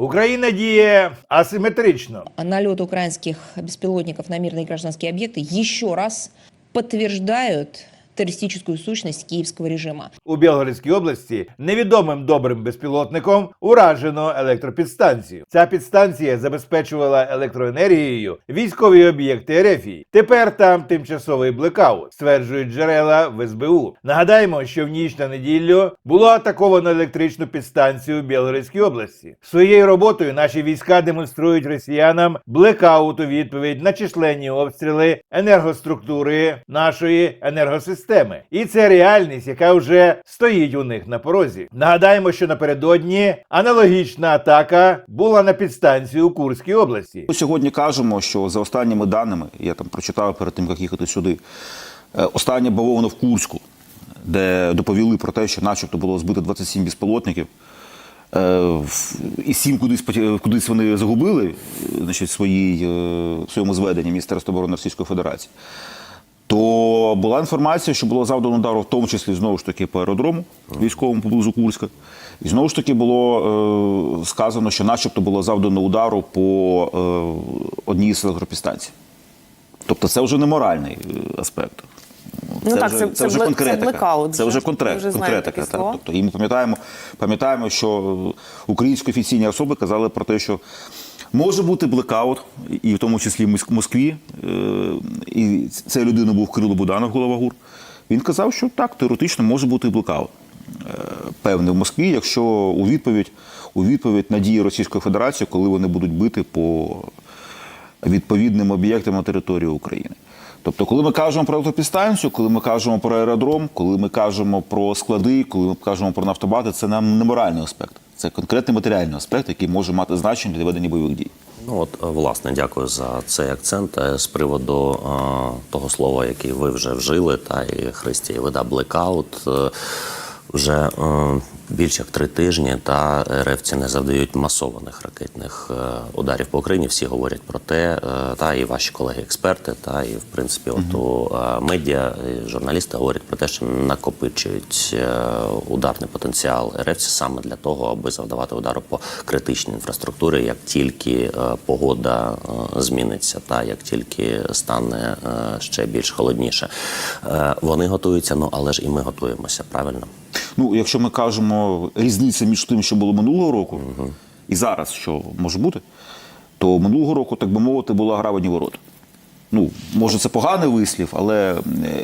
Україна діє асиметрично. налет украинских беспилотников на мирные гражданские объекты еще раз подтверждают террористическую сущность киевского режима. У Білгородській області невідомим добрим безпілотником уражено електропідстанцію. Ця підстанція забезпечувала електроенергією військові об'єкти Ерефії. Тепер там тимчасовий блекаут, стверджують джерела в СБУ. Нагадаємо, що в ніч на неділю було атаковано електричну підстанцію в Білгородській області. Своєю роботою наші війська демонструють росіянам блекаут у відповідь на численні обстріли енергоструктури нашої енергосистеми. І це реальність, яка вже стоїть у них на порозі. Нагадаємо, що напередодні аналогічна атака була на підстанцію у Курській області. Ми сьогодні кажемо, що за останніми даними, я там прочитав перед тим, як їхати сюди, е, останнє бавовна в Курську, де доповіли про те, що начебто було збито 27 безпілотників. е, І сім кудись кудись вони загубили е, значить, своїй, в своєму зведенні Міністерства оборони Російської Федерації. То була інформація, що було завдано удару, в тому числі знову ж таки по аеродрому військовому поблизу Курська. І знову ж таки було е, сказано, що начебто було завдано удару по е, одній з електропідстанцій. Тобто це вже не моральний е, аспект. Ну так, вже, це- це вже це конкретика. блекаут Це вже. Ми вже конкретика. Так? Тобто, і ми пам'ятаємо, пам'ятаємо, що українські офіційні особи казали про те, що може бути блекаут, і в тому числі в Москві. Е, І цією людиною був Кирило Буданов, голова ГУР. Він казав, що так, теоретично може бути блекаут. е, Певний в Москві, якщо у відповідь, у відповідь на дії Російської Федерації, коли вони будуть бити по відповідним об'єктам на території України. Тобто, коли ми кажемо про автопідстанцію, коли ми кажемо про аеродром, коли ми кажемо про склади, коли ми кажемо про нафтобази, це нам не моральний аспект, це конкретний матеріальний аспект, який може мати значення для ведення бойових дій. Ну от е, власне, дякую за цей акцент Е, з приводу е, того слова, який ви вже вжили, та і Христі вида блекаут. Е, вже е, більш як три тижні та РФці не завдають масованих ракетних е, ударів по Україні. Всі говорять про те, е, та і ваші колеги-експерти, та і в принципі, от у е, медіа і журналісти говорять про те, що накопичують е, ударний потенціал РФ саме для того, аби завдавати удару по критичній інфраструктурі, як тільки е, погода е, зміниться, та як тільки стане е, ще більш холодніше. Е, Вони готуються, ну але ж і ми готуємося правильно. Ну, якщо ми кажемо різниця між тим, що було минулого року, і зараз, що може бути, то минулого року, так би мовити, була гра в одні ворота. Ну, може, це поганий вислів, але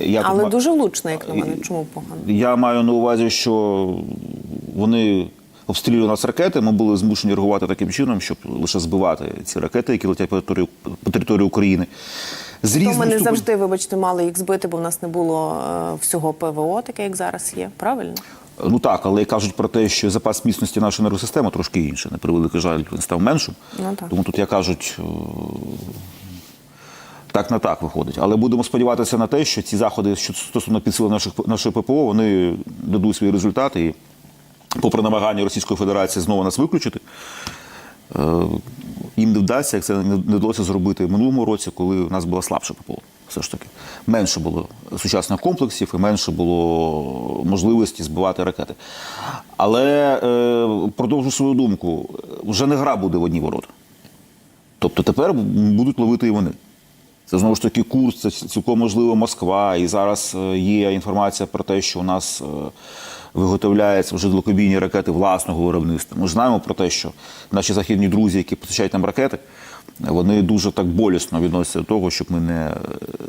е, я тут Але ма- дуже влучно, як на мене. Чому погано? Я маю на увазі, що вони обстрілювали нас ракети. Ми були змушені реагувати таким чином, щоб лише збивати ці ракети, які летять по території, по території України. З То ми не ступенем- завжди, вибачте, мали їх збити, бо в нас не було е, всього ПВО, таке як зараз є. Правильно? Ну так, але кажуть про те, що запас міцності нашої енергосистеми трошки інший. На превеликий жаль, він став меншим. Ну, так. Тому тут, як кажуть, е, так на так виходить. Але будемо сподіватися на те, що ці заходи що стосовно підсилення наших нашої ППО, вони дадуть свої результати. І попри намагання Російської Федерації знову нас виключити, е, їм не вдасться, як це не вдалося зробити в минулому році, коли у нас була слабша ППО. Все ж таки, менше було сучасних комплексів і менше було можливості збивати ракети. Але е, продовжу свою думку, вже не гра буде в одні ворота. Тобто тепер будуть ловити і вони. Це знову ж таки курс, це цілком можливо Москва. І зараз е, є інформація про те, що у нас е, виготовляються вже далекобійні ракети власного виробництва. Ми ж знаємо про те, що наші західні друзі, які постачають нам ракети, вони дуже так болісно відносяться до того, щоб ми не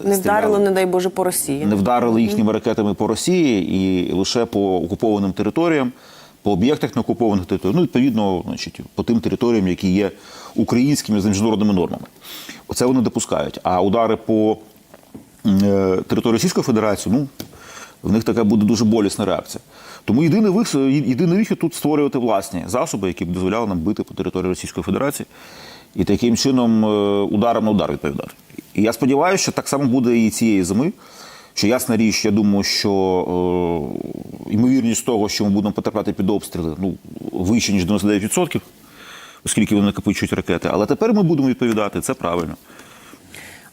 Не стріляли. вдарило, не дай Боже, по Росії. не вдарили їхніми ракетами по Росії і лише по окупованим територіям, по об'єктах на окупованих територіях, ну, відповідно, значить, по тим територіям, які є українськими за міжнародними нормами. Оце вони допускають. А удари по е, території Російської Федерації, ну, в них така буде дуже болісна реакція. Тому єдиний вихід, єдиний вихід тут створювати власні засоби, які б дозволяли нам бити по території Російської Федерації і таким чином е, ударом на удар відповідати. І я сподіваюся, що так само буде і цієї зими. Що ясна річ, я думаю, що е, ймовірність того, що ми будемо потрапляти під обстріли, ну вище ніж 99%, оскільки вони накопичують ракети. Але тепер ми будемо відповідати, це правильно.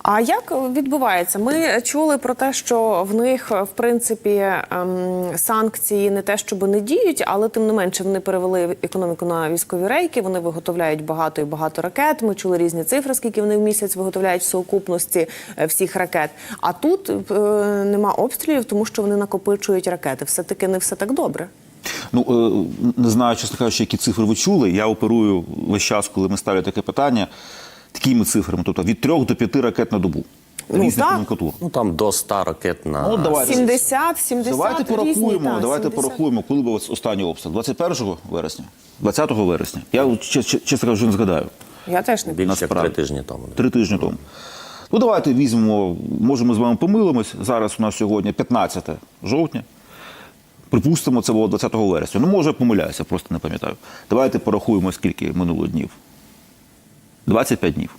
А як відбувається? Ми чули про те, що в них в принципі ем, санкції не те, щоб не діють, але тим не менше вони перевели економіку на військові рейки. Вони виготовляють багато і багато ракет. Ми чули різні цифри, скільки вони в місяць виготовляють в сукупності е, всіх ракет. А тут е, нема обстрілів, тому що вони накопичують ракети. Все таки не все так добре. Ну е, не знаю, чесно кажучи, які цифри ви чули. Я оперую весь час, коли ми ставлять таке питання, такими цифрами, тобто від 3 до 5 ракет на добу. Ну, Різних так. номенклатур. Ну там до 100 ракет на Ну, давайте. 70, 70 Давайте різні, порахуємо, так, давайте 70. порахуємо, коли був останній обстріл. 21 вересня, 20 вересня. Я чесно кажучи, не згадаю. Я теж не більше як три тижні тому. Три тижні тому. Ну, давайте візьмемо, може, ми з вами помилимось. Зараз у нас сьогодні 15 жовтня. Припустимо, це було 20 вересня. Ну, може, я помиляюся, просто не пам'ятаю. Давайте порахуємо, скільки минуло днів. 25 днів.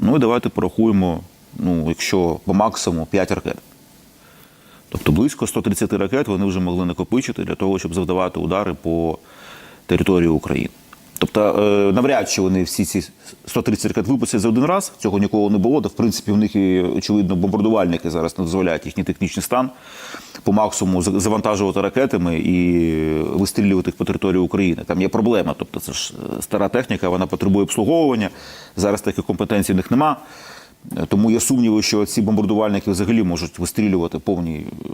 Ну і давайте порахуємо, ну, якщо по максимуму 5 ракет. Тобто близько 130 ракет вони вже могли накопичити для того, щоб завдавати удари по території України. Тобто, е, навряд чи вони всі ці 130 ракет випустять за один раз. Цього ніколи не було. Та, в принципі, в них і очевидно бомбардувальники зараз не дозволяють їхній технічний стан по максимуму завантажувати ракетами і вистрілювати їх по території України. Там є проблема. Тобто, це ж е, стара техніка, вона потребує обслуговування. Зараз таких компетенцій в них нема. Е, Тому є сумніви, що ці бомбардувальники взагалі можуть вистрілювати повні, е,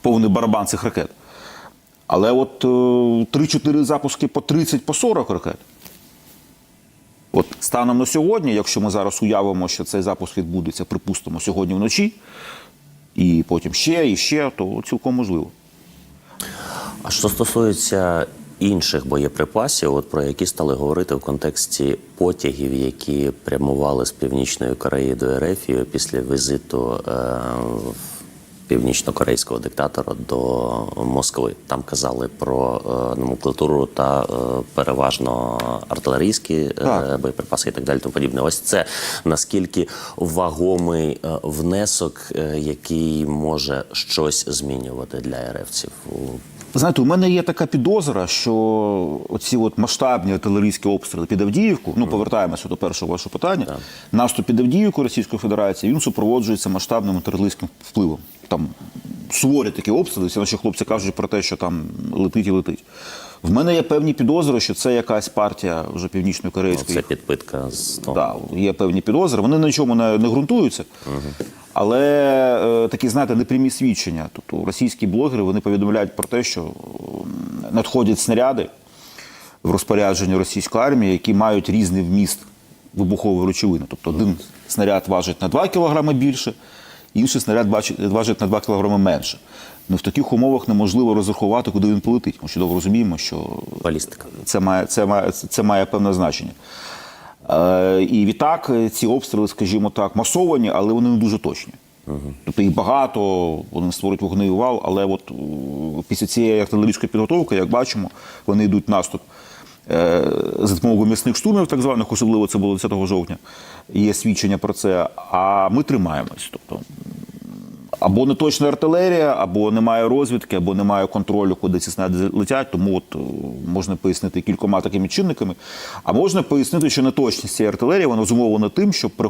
повний барабан цих ракет. Але от е, 3-4 запуски по 30 по 40 ракет. От станом на сьогодні, якщо ми зараз уявимо, що цей запуск відбудеться, припустимо, сьогодні вночі, і потім ще, і ще, то цілком можливо. А що стосується інших боєприпасів, от про які стали говорити в контексті потягів, які прямували з північної Кореї до РФ після візиту е, північно-корейського диктатора до Москви. Там казали про е, номенклатуру та е, переважно артилерійські е, Так. боєприпаси і так далі. Тому подібне. Ось це наскільки вагомий внесок, який може щось змінювати для РФців. Знаєте, у мене є така підозра, що оці от масштабні артилерійські обстріли під Авдіївку, ну повертаємося до першого вашого питання. Наступ під Авдіївку Російської Федерації він супроводжується масштабним артилерійським впливом. Там суворі такі обстріли, всі наші хлопці кажуть про те, що там летить і летить. В мене є певні підозри, що це якась партія вже північно-корейської Це підпитка з того. Да, є певні підозри. Вони на чому не, не ґрунтуються. Але е, такі, знаєте, непрямі свідчення. Тобто російські блогери вони повідомляють про те, що надходять снаряди в розпорядження російської армії, які мають різний вміст вибухової речовини. Тобто один снаряд важить на 2 кг більше, інший снаряд важить на 2 кг менше. Ну, в таких умовах неможливо розрахувати, куди він полетить. Ми чудово розуміємо, що Балістика. це має, це має, це має певне значення. Е, і відтак ці обстріли, скажімо так, масовані, але вони не дуже точні. Тобто їх багато, вони створюють вогневий вал, але от е, після цієї артилерійської підготовки, як бачимо, вони йдуть в наступ е, за допомогою м'ясних штурмів, так званих, особливо це було 10 жовтня. Є свідчення про це. А ми тримаємось. Тобто або не точна артилерія, або немає розвідки, або немає контролю, куди ці снаряди летять. Тому от е, можна пояснити кількома такими чинниками. А можна пояснити, що неточність цієї артилерії вона зумовлена тим, що е,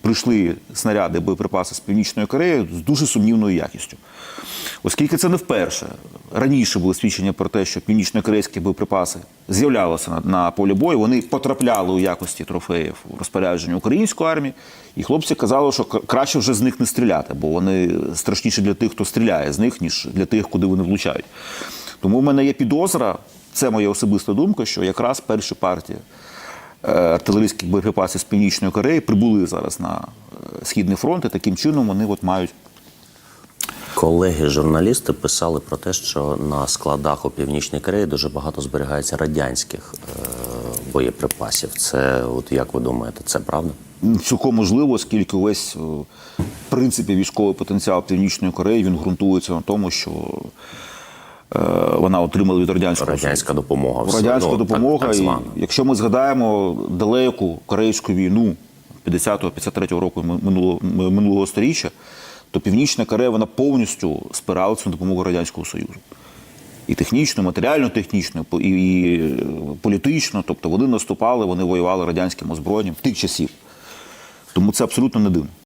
прийшли снаряди, боєприпаси з північної Кореї з дуже сумнівною якістю. Оскільки це не вперше. Раніше були свідчення про те, що північно-корейські боєприпаси з'являлися на, на полі бою, вони потрапляли у якості трофеїв у розпорядження української армії, і хлопці казали, що краще вже з них не стріляти, бо вони страшніші для тих, хто стріляє з них, ніж для тих, куди вони влучають. Тому в мене є підозра, це моя особиста думка, що якраз перші партії е, артилерійських боєприпасів з Північної Кореї прибули зараз на е, Східний фронт, і таким чином вони от мають Колеги-журналісти писали про те, що на складах у Північній Кореї дуже багато зберігається радянських е, боєприпасів. Це, от як ви думаєте, це правда? Цілком можливо, оскільки весь е, в принципі військовий потенціал Північної Кореї він ґрунтується на тому, що е, вона отримала від радянського Радянська допомога. радянська ну, допомога. Так, так і якщо ми згадаємо далеку корейську війну 50-53 року минулого, минулого сторіччя, то Північна Корея вона повністю спиралася на допомогу Радянського Союзу. І технічно, матеріально-технічно, і, і е, політично. Тобто вони наступали, вони воювали радянським озброєнням в тих часів. Тому це абсолютно не дивно.